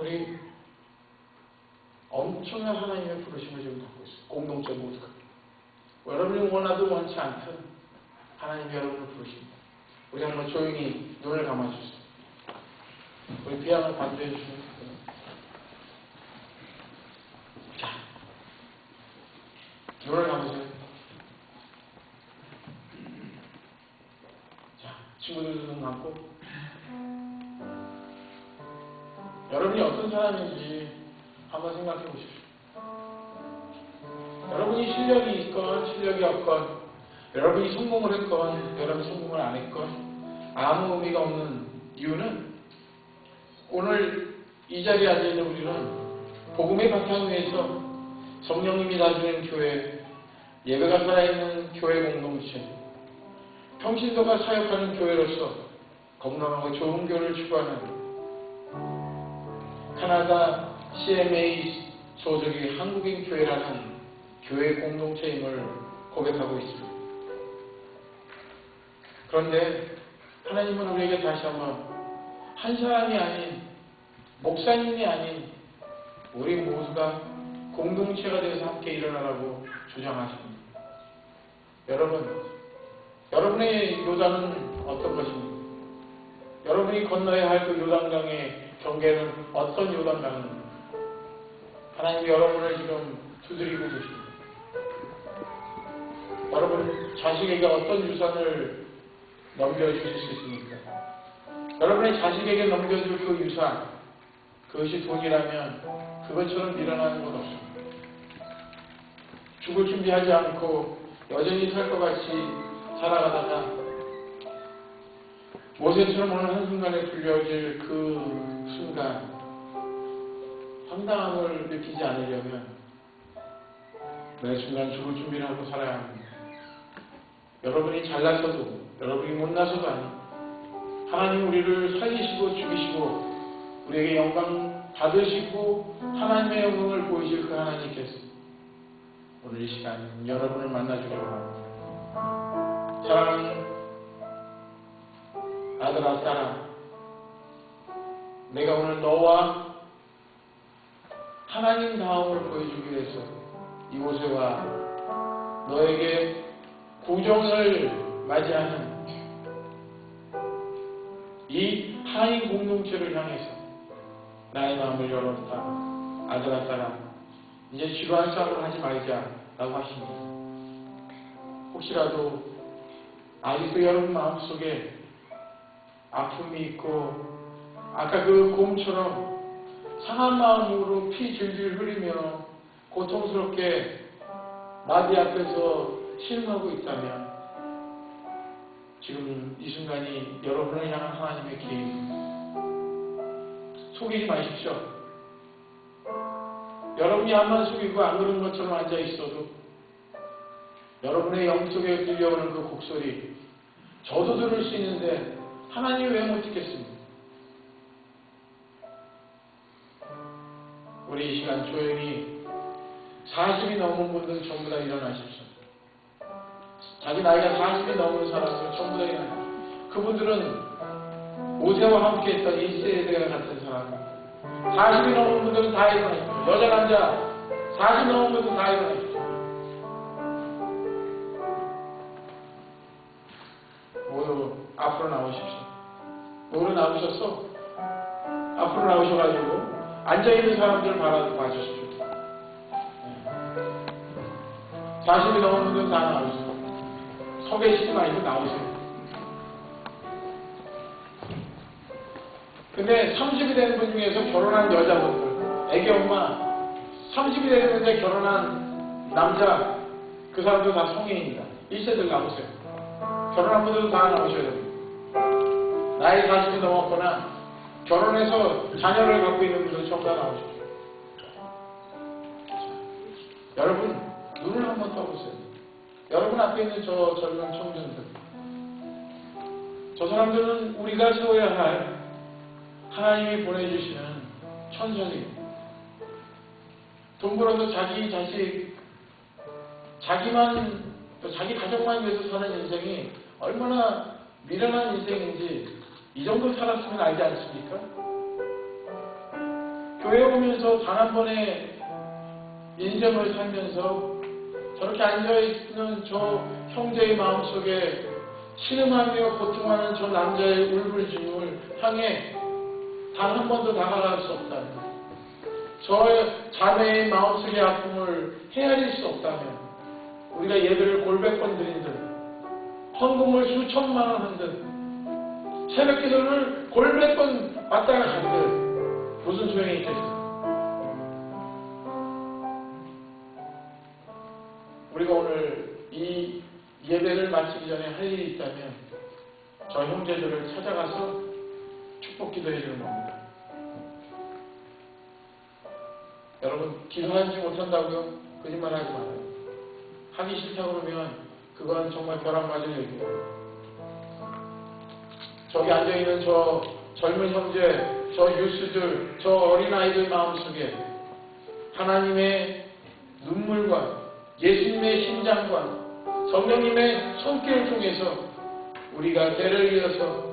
우리 엄청난 하나님의 부르심을 지금 받고 있어요. 공동체 모두가. 여러분이 원하도 원치 않든 하나님이 여러분을 부르십니다. 우리 한번 조용히 눈을 감아주세요. 우리 비양을 반대해 주시면. 자, 눈을 감으세요. 자, 친구들도 눈 감고. 여러분이 어떤 사람인지 한번 생각해 보십시오. 여러분이 실력이 있건 실력이 없건 여러분이 성공을 했건 여러분이 성공을 안 했건 아무 의미가 없는 이유는 오늘 이 자리에 앉아있는 우리는 복음의 바탕 위에서 성령님이 다스리는 교회 예배가 살아있는 교회 공동체 평신도가 사역하는 교회로서 건강하고 좋은 교회를 추구하는 카나다 CMA 소속의 한국인 교회라는 교회 공동체임을 고백하고 있습니다. 그런데 하나님은 우리에게 다시 한번 한 사람이 아닌 목사님이 아닌 우리 모두가 공동체가 되어서 함께 일어나라고 주장하십니다. 여러분, 여러분의 요단은 어떤 것입니까? 여러분이 건너야 할 그 요단강의 경계는 어떤 요단강입니까? 하나님이 여러분을 지금 두드리고 계십니다. 여러분 자식에게 어떤 유산을 넘겨주실 수 있습니까? 여러분의 자식에게 넘겨줄 그 유산, 그것이 돈이라면 그것처럼 밀어나는 건 없습니다. 죽을 준비하지 않고 여전히 살 것 같이 살아가다가 모세처럼 어느 한순간에 불려질 그 순간 황당함을 느끼지 않으려면 매 순간 죽을 준비를 하고 살아야 합니다. 여러분이 잘나서도 여러분이 못나서도 아니 하나님 우리를 살리시고 죽이시고 우리에게 영광 받으시고 하나님의 영광을 보이실 그 하나님께서 오늘 이 시간 여러분을 만나주기로 합니다. 사랑하는 아들아 딸아 내가 오늘 너와 하나님 다움을 보여주기 위해서 이곳에 와 너에게 구정을 맞이하는 이 하인 공동체를 향해서 나의 마음을 열었다. 아들아 딸아 이제 지루한 싸움을 하지 말자 라고 하십니다. 혹시라도 아직도 여러분 마음속에 아픔이 있고 아까 그 곰처럼 상한 마음으로 피 줄줄 흘리며 고통스럽게 마디 앞에서 신음하고 있다면 지금 이 순간이 여러분을 향한 하나님의 기회입니다. 속이지 마십시오. 여러분이 앞만 숙이고 안 그런 것처럼 앉아 있어도 여러분의 영속에 들려오는 그 곡소리 저도 들을 수 있는데 하나님 왜 못 듣겠습니까? 우리 이 시간 조용히 40이 넘은 분들 전부 다 일어나십시오. 자기 나이가 40이 넘은 사람들 전부 다 일어나십시오. 그분들은 모세와 함께 했던 1세대와 같은 사람. 40이 넘은 분들은 다 일어나십시오. 여자, 남자 40 넘은 분들 다 일어나십시오. 모두 앞으로 나오십시오. 모두 나오셨어? 앞으로 나오셔가지고 앉아있는 사람들 바라 봐주십시오. 40이 넘은 분들 다 나오세요. 서 계시지 말고 나오세요. 근데 30이 되는 분 중에서 결혼한 여자분들, 애기 엄마, 30이 되는데 결혼한 남자, 그 사람도 다 성인입니다. 1세들 나오세요. 결혼한 분들도 다 나오셔야 됩니다. 나이 40이 넘었거나 결혼해서 자녀를 갖고 있는 분들 전부 다 나오십시오. 여러분, 눈을 한번 떠보세요. 여러분 앞에 있는 저 젊은 청년들. 저 사람들은 우리가 세워야 할 하나님이 보내주시는 천선입니다. 돈 벌어서 자기 자식, 자기만, 또 자기 가족만 위해서 사는 인생이 얼마나 미련한 인생인지 이 정도 살았으면 알지 않습니까? 교회 오면서 단 한 번의 인생을 살면서 저렇게 앉아있는 저 형제의 마음속에 신음하며 고통하는 저 남자의 울부짖음을 향해 단 한 번도 다가갈 수 없다면 저 자매의 마음속의 아픔을 헤아릴 수 없다면 우리가 예배를 골백 번 드린 듯 헌금을 수천만 원 한 듯 새벽 기도를 골백번 왔다가 간듯 무슨 소용이 있겠어요? 우리가 오늘 이 예배를 마치기 전에 할 일이 있다면 저 형제들을 찾아가서 축복 기도해 주는 겁니다. 여러분 기도하지 못한다고요? 거짓말 하지 말아요. 하기 싫다 그러면 그건 정말 벼락 맞을 얘기예요. 저기 앉아있는 저 젊은 형제, 저 유스들, 저 어린아이들 마음속에 하나님의 눈물과 예수님의 심장과 성령님의 손길을 통해서 우리가 때를 이어서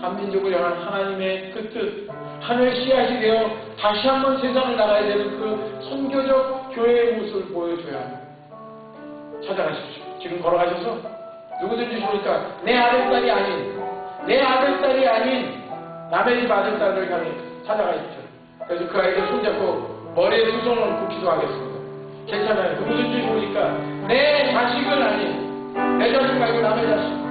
한민족을 향한 하나님의 그 뜻, 하늘 씨앗이 되어 다시 한번 세상을 나가야 되는 그 선교적 교회의 모습을 보여줘야 합니다. 찾아가십시오. 지금 걸어가셔서 누구든지 좋으니까 내 아들딸이 아닌 내 아들 딸이 아닌 남의 집 아들 딸을 향해 찾아가십시오. 그래서 그 아이들 손잡고 머리에 두 손을 얹고 기도하겠습니다. 괜찮아요. 누구든지 좋으니까 내 자식은 아닌 내 자식 말고 남의 자식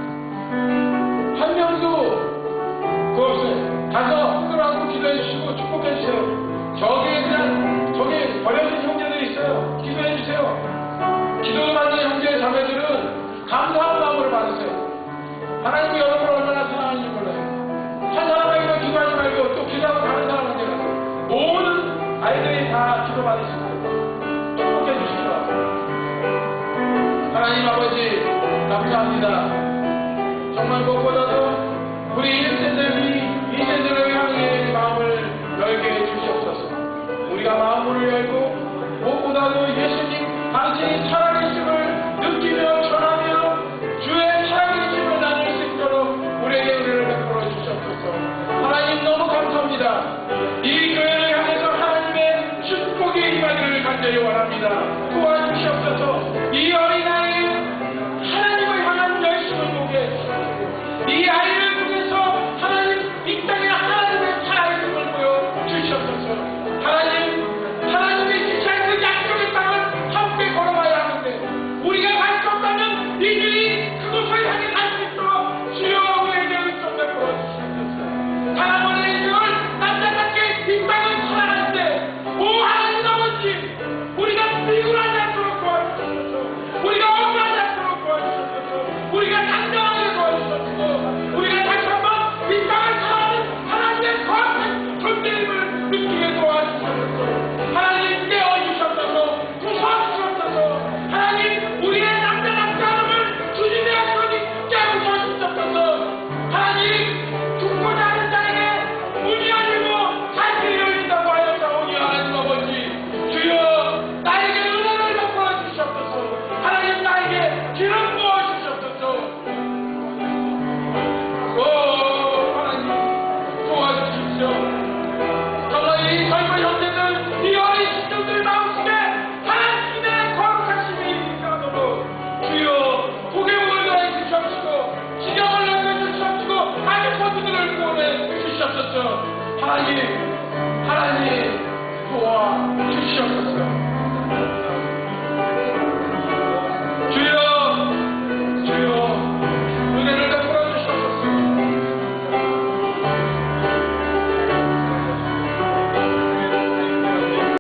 정말 무엇보다도 우리 1세대들이 2세대를 향해 마음을 열게 해주시옵소서. 우리가 마음을 열고 무엇보다도 예수님 당신이 살아계심을 느끼며 전하며 주의 살아계심을 나눌 수 있도록 우리에게 은혜를 베풀어 주시옵소서. 하나님 너무 감사합니다. 이 교회를 향해서 하나님의 축복의 임하기를 간절히 원합니다.